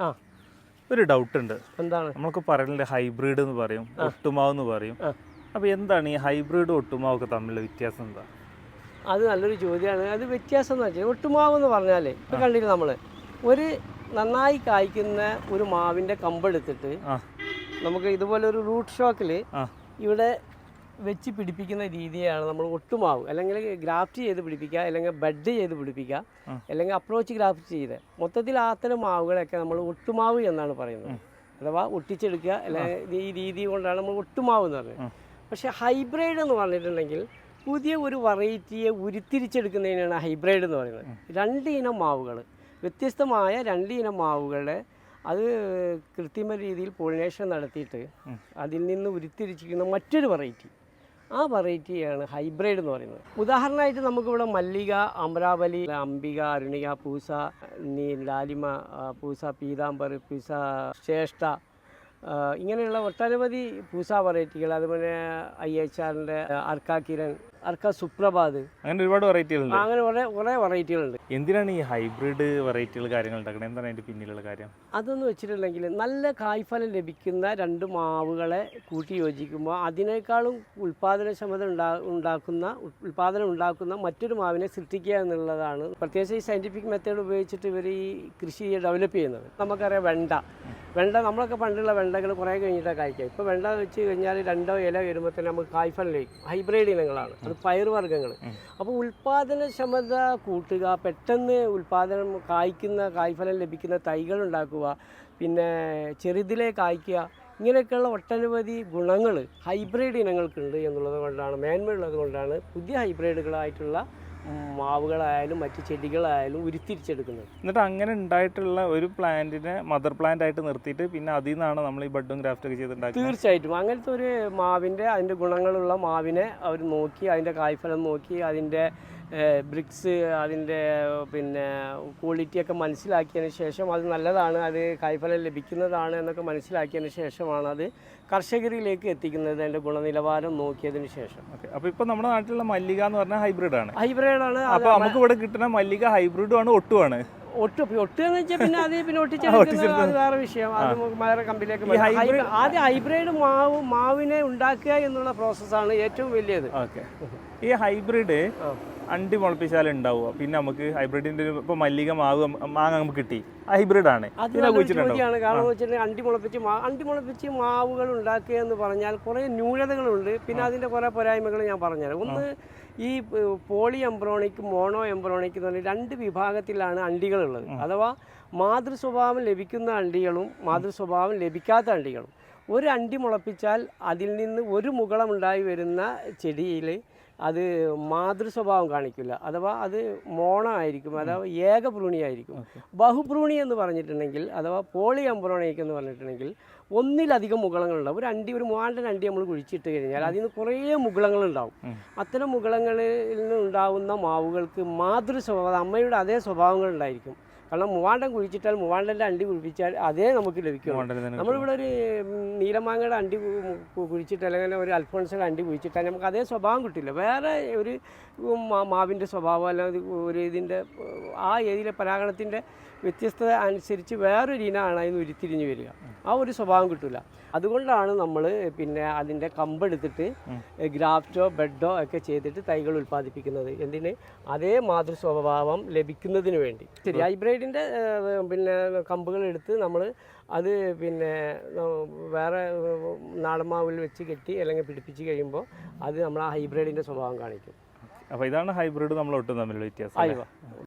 ആ. ഒരു ഡൗട്ട് ഉണ്ട്. എന്താണ്? നമ്മളൊക്കെ പറയുന്നത് ഹൈബ്രിഡ് എന്ന് പറയും ഒട്ടുമാവ് എന്ന് പറയും. അപ്പൊ എന്താണ് ഈ ഹൈബ്രിഡ് ഒട്ടുമാവ് ഒക്കെ തമ്മിലുള്ള വ്യത്യാസം എന്താ? അത് നല്ലൊരു ചോദ്യമാണ് അത് വ്യത്യാസം എന്ന് വെച്ചാൽ ഒട്ടുമാവ് എന്ന് പറഞ്ഞാലേ ഇപ്പം കണ്ടില്ല നമ്മൾ ഒരു നന്നായി കായ്ക്കുന്ന ഒരു മാവിന്റെ കമ്പെടുത്തിട്ട് നമുക്ക് ഇതുപോലെ ഒരു റൂട്ട് ഷോക്കിൽ ആ. ഇവിടെ വെച്ച് പിടിപ്പിക്കുന്ന രീതിയാണ് നമ്മൾ ഒട്ടുമാവ്. അല്ലെങ്കിൽ ഗ്രാഫ്റ്റ് ചെയ്ത് പിടിപ്പിക്കുക അല്ലെങ്കിൽ ബെഡ് ചെയ്ത് പിടിപ്പിക്കുക അല്ലെങ്കിൽ അപ്രോച്ച് ഗ്രാഫ്റ്റ് ചെയ്ത്. മൊത്തത്തിൽ അത്തരം മാവുകളൊക്കെ നമ്മൾ ഒട്ടുമാവ് എന്നാണ് പറയുന്നത്. അഥവാ ഒട്ടിച്ചെടുക്കുക അല്ലെങ്കിൽ ഈ രീതി കൊണ്ടാണ് നമ്മൾ ഒട്ടുമാവ് എന്ന് പറയുന്നത്. പക്ഷേ ഹൈബ്രിഡ് എന്ന് പറഞ്ഞിട്ടുണ്ടെങ്കിൽ പുതിയ ഒരു വെറൈറ്റിയെ ഉരുത്തിരിച്ചെടുക്കുന്നതിനാണ് ഹൈബ്രിഡ് എന്ന് പറയുന്നത്. രണ്ട് ഇനം മാവുകൾ വ്യത്യസ്തമായ രണ്ട് ഇനം മാവുകളെ അത് കൃത്രിമ രീതിയിൽ പോളിനേഷൻ നടത്തിയിട്ട് അതിൽ നിന്ന് ഉരുത്തിരിച്ചിരിക്കുന്ന മറ്റൊരു വെറൈറ്റി ആ വെറൈറ്റിയാണ് ഹൈബ്രിഡ് എന്ന് പറയുന്നത്. ഉദാഹരണമായിട്ട് നമുക്കിവിടെ മല്ലിക അമരാവലി അംബിക അരുണിക പൂസ നീ ലാലിമ പൂസ പീതാംബർ പൂസ ശ്രേഷ്ഠ ഇങ്ങനെയുള്ള ഒട്ടനവധി പൂസ വെറൈറ്റികൾ അതുപോലെ ഐ എച്ച് ആറിന്റെ അർക്കാ കിരൺ അർക്ക സുപ്രഭാത്. അങ്ങനെ ഒരുപാട് വെറൈറ്റികളുണ്ട് അങ്ങനെ കുറേ കുറേ വെറൈറ്റികളുണ്ട് എന്തിനാണ് ഈ ഹൈബ്രിഡ് വെറൈറ്റികൾ കാര്യങ്ങൾ ഉണ്ടാക്കുന്നത് എന്താണ് അതിന്റെ പിന്നിലുള്ള കാര്യം? അതെന്ന് വെച്ചിട്ടുണ്ടെങ്കിൽ നല്ല കായ്ഫലം ലഭിക്കുന്ന രണ്ട് മാവുകളെ കൂട്ടി യോജിക്കുമ്പോൾ അതിനേക്കാളും ഉൽപാദനക്ഷമത ഉണ്ടാ ഉണ്ടാക്കുന്ന ഉൽപാദനം ഉണ്ടാക്കുന്ന മറ്റൊരു മാവിനെ സൃഷ്ടിക്കുക എന്നുള്ളതാണ്. പ്രത്യേകിച്ച് ഈ സയന്റിഫിക് മെത്തേഡ് ഉപയോഗിച്ചിട്ട് ഇവർ ഈ കൃഷി ഡെവലപ്പ് ചെയ്യുന്നത്. നമുക്കറിയാം വെണ്ട. വെണ്ട നമ്മളൊക്കെ പണ്ടുള്ള വെണ്ടകൾ കുറേ കഴിഞ്ഞിട്ടാണ് കായ്ക്കുക ഇപ്പോൾ വെണ്ട വെച്ച് കഴിഞ്ഞാൽ രണ്ടോ ഇല വരുമ്പോൾ തന്നെ നമുക്ക് കായ്ഫലം ലഭിക്കും. ഹൈബ്രിഡ് ഇനങ്ങളാണ്. അത് പയറുവർഗങ്ങൾ അപ്പോൾ ഉൽപാദനക്ഷമത കൂട്ടുക പെട്ടെന്ന് ഉൽപാദനം കായ്ക്കുന്ന കായ്ഫലം ലഭിക്കുന്ന തൈകൾ ഉണ്ടാക്കുക പിന്നെ ചെറുതിലെ കായ്ക്കുക ഇങ്ങനെയൊക്കെയുള്ള ഒട്ടനവധി ഗുണങ്ങൾ ഹൈബ്രിഡ് ഇനങ്ങൾക്കുണ്ട് എന്നുള്ളത് കൊണ്ടാണ് മേന്മയുള്ളത് കൊണ്ടാണ് പുതിയ ഹൈബ്രിഡുകളായിട്ടുള്ള മാവുകളായാലും മറ്റ് ചെടികളായാലും ഉരുത്തിരിച്ചെടുക്കുന്നത്. എന്നിട്ട് അങ്ങനെ ഉണ്ടായിട്ടുള്ള ഒരു പ്ലാന്റിനെ മദർ പ്ലാന്റ് ആയിട്ട് നിർത്തിയിട്ട് പിന്നെ അതിൽ നിന്നാണ് നമ്മൾ ഈ ബഡും ഗ്രാഫ്റ്റ് ഒക്കെ ചെയ്തിട്ടുണ്ടാക്കുന്നത് തീർച്ചയായിട്ടും. അങ്ങനത്തെ ഒരു മാവിന്റെ അതിന്റെ ഗുണങ്ങളുള്ള മാവിനെ അവർ നോക്കി അതിന്റെ കായ്ഫലം നോക്കി അതിന്റെ ബ്രിക്സ് അതിന്റെ പിന്നെ ക്വാളിറ്റിയൊക്കെ മനസ്സിലാക്കിയതിന് ശേഷം അത് നല്ലതാണ് അത് കായ്ഫലം ലഭിക്കുന്നതാണ് എന്നൊക്കെ മനസ്സിലാക്കിയതിന് ശേഷമാണ് അത് കർഷകരിലേക്ക് എത്തിക്കുന്നത് അതിന്റെ ഗുണനിലവാരം നോക്കിയതിന് ശേഷം. ഓക്കെ. അപ്പോൾ ഇപ്പോൾ നമ്മുടെ നാട്ടിലുള്ള മല്ലിക എന്ന് പറഞ്ഞാൽ ഹൈബ്രിഡ് ആണ്. ഹൈബ്രിഡാണ് അപ്പോൾ നമുക്ക് ഇവിടെ കിട്ടുന്ന മല്ലിക ഹൈബ്രിഡ് ആണ് ഒട്ടുമാണ് ഒട്ട്. ഒട്ട് എന്ന് വെച്ചാൽ പിന്നെ അത് പിന്നെ ഒട്ടിച്ചെടുക്കുന്നത് അത് വേറെ വിഷയം. അത് വേറെ കമ്പനിയിലേക്ക് ആദ്യം ഹൈബ്രിഡ് മാവ് മാവിനെ ഉണ്ടാക്കുക എന്നുള്ള പ്രോസസ്സാണ് ഏറ്റവും വലിയത്. ഓക്കെ. ഈ ഹൈബ്രിഡ്. അണ്ടി മുളപ്പിച്ചാൽ ഉണ്ടാവുക പിന്നെ നമുക്ക് ഹൈബ്രിഡിന്റെ ഇപ്പൊ മല്ലിക മാവ് മാങ്ങ നമുക്ക് കിട്ടി. ഹൈബ്രിഡ് ആണ്. ചോദ്യമാണ്. കാരണം വെച്ചിട്ടുണ്ടെങ്കിൽ അണ്ടി മുളപ്പിച്ച് അണ്ടി മുളപ്പിച്ച് മാവുകൾ ഉണ്ടാക്കുക എന്ന് പറഞ്ഞാൽ കുറെ ന്യൂനതകളുണ്ട്. പിന്നെ അതിന്റെ കുറെ പോരായ്മകൾ ഞാൻ പറഞ്ഞുതരാം. ഒന്ന് ഈ പോളി എംബ്രോണിക് മോണോ എംബ്രോണിക് എന്ന് പറഞ്ഞ രണ്ട് വിഭാഗത്തിലാണ് അണ്ടികളുള്ളത്. അഥവാ മാതൃ സ്വഭാവം ലഭിക്കുന്ന അണ്ടികളും മാതൃ സ്വഭാവം ലഭിക്കാത്ത അണ്ടികളും. ഒരു അണ്ടി മുളപ്പിച്ചാൽ അതിൽ നിന്ന് ഒരു മുകളം ഉണ്ടായി വരുന്ന ചെടിയിൽ അത് മാതൃ സ്വഭാവം കാണിക്കില്ല. അഥവാ അത് മോണ ആയിരിക്കും അഥവാ ഏകഭ്രൂണിയായിരിക്കും. ബഹുഭ്രൂണി എന്ന് പറഞ്ഞിട്ടുണ്ടെങ്കിൽ അഥവാ പോളി എംബ്രോണിക് എന്ന് പറഞ്ഞിട്ടുണ്ടെങ്കിൽ ഒന്നിലധികം മുകളങ്ങളുണ്ടാവും. ഒരു അണ്ടി ഒരു മൂവാണ്ടൻ അണ്ടി നമ്മൾ കുഴിച്ചിട്ട് കഴിഞ്ഞാൽ അതിൽ നിന്ന് കുറേ മുകളങ്ങളുണ്ടാവും. അത്തരം മുകളങ്ങളിൽ നിന്നുണ്ടാവുന്ന മാവുകൾക്ക് മാതൃ സ്വഭാവം അമ്മയുടെ അതേ സ്വഭാവങ്ങൾ ഉണ്ടായിരിക്കും. കാരണം മൂവാണ്ടം കുഴിച്ചിട്ടാൽ മൂവാണ്ടന്റെ അണ്ടി കുഴിപ്പിച്ചാൽ അതേ നമുക്ക് ലഭിക്കും നമ്മളിവിടെ ഒരു നീലമാങ്ങയുടെ അണ്ടി കുഴിച്ചിട്ട് അല്ലെങ്കിൽ ഒരു അൽഫോൺസയുടെ അണ്ടി കുഴിച്ചിട്ടാൽ നമുക്ക് അതേ സ്വഭാവം കിട്ടില്ല. വേറെ ഒരു മാവിന്റെ സ്വഭാവം അല്ലെങ്കിൽ ഒരു ഇതിന്റെ ആ ഏതിലെ പരാഗണത്തിന്റെ വ്യത്യസ്തത അനുസരിച്ച് വേറൊരു ഇനമാണ് അതിന് ഉരുത്തിരിഞ്ഞ് വരിക. ആ ഒരു സ്വഭാവം കിട്ടില്ല അതുകൊണ്ടാണ് നമ്മൾ പിന്നെ അതിന്റെ കമ്പെടുത്തിട്ട് ഗ്രാഫ്റ്റോ ബെഡോ ഒക്കെ ചെയ്തിട്ട് തൈകൾ ഉൽപ്പാദിപ്പിക്കുന്നത്. എന്തിന്? അതേ മാതൃ സ്വഭാവം ലഭിക്കുന്നതിന് വേണ്ടി. ശരി ഹൈബ്രിഡിന്റെ പിന്നെ കമ്പുകൾ എടുത്ത് നമ്മൾ അത് പിന്നെ വേറെ നാടൻ മാവിൽ വെച്ച് കെട്ടി അല്ലെങ്കിൽ പിടിപ്പിച്ച് കഴിയുമ്പോൾ അത് നമ്മൾ ആ ഹൈബ്രിഡിന്റെ സ്വഭാവം കാണിക്കും. അപ്പോൾ ഇതാണ് ഹൈബ്രിഡ് നമ്മൾ ഒട്ടും തമ്മിലുള്ള വ്യത്യാസം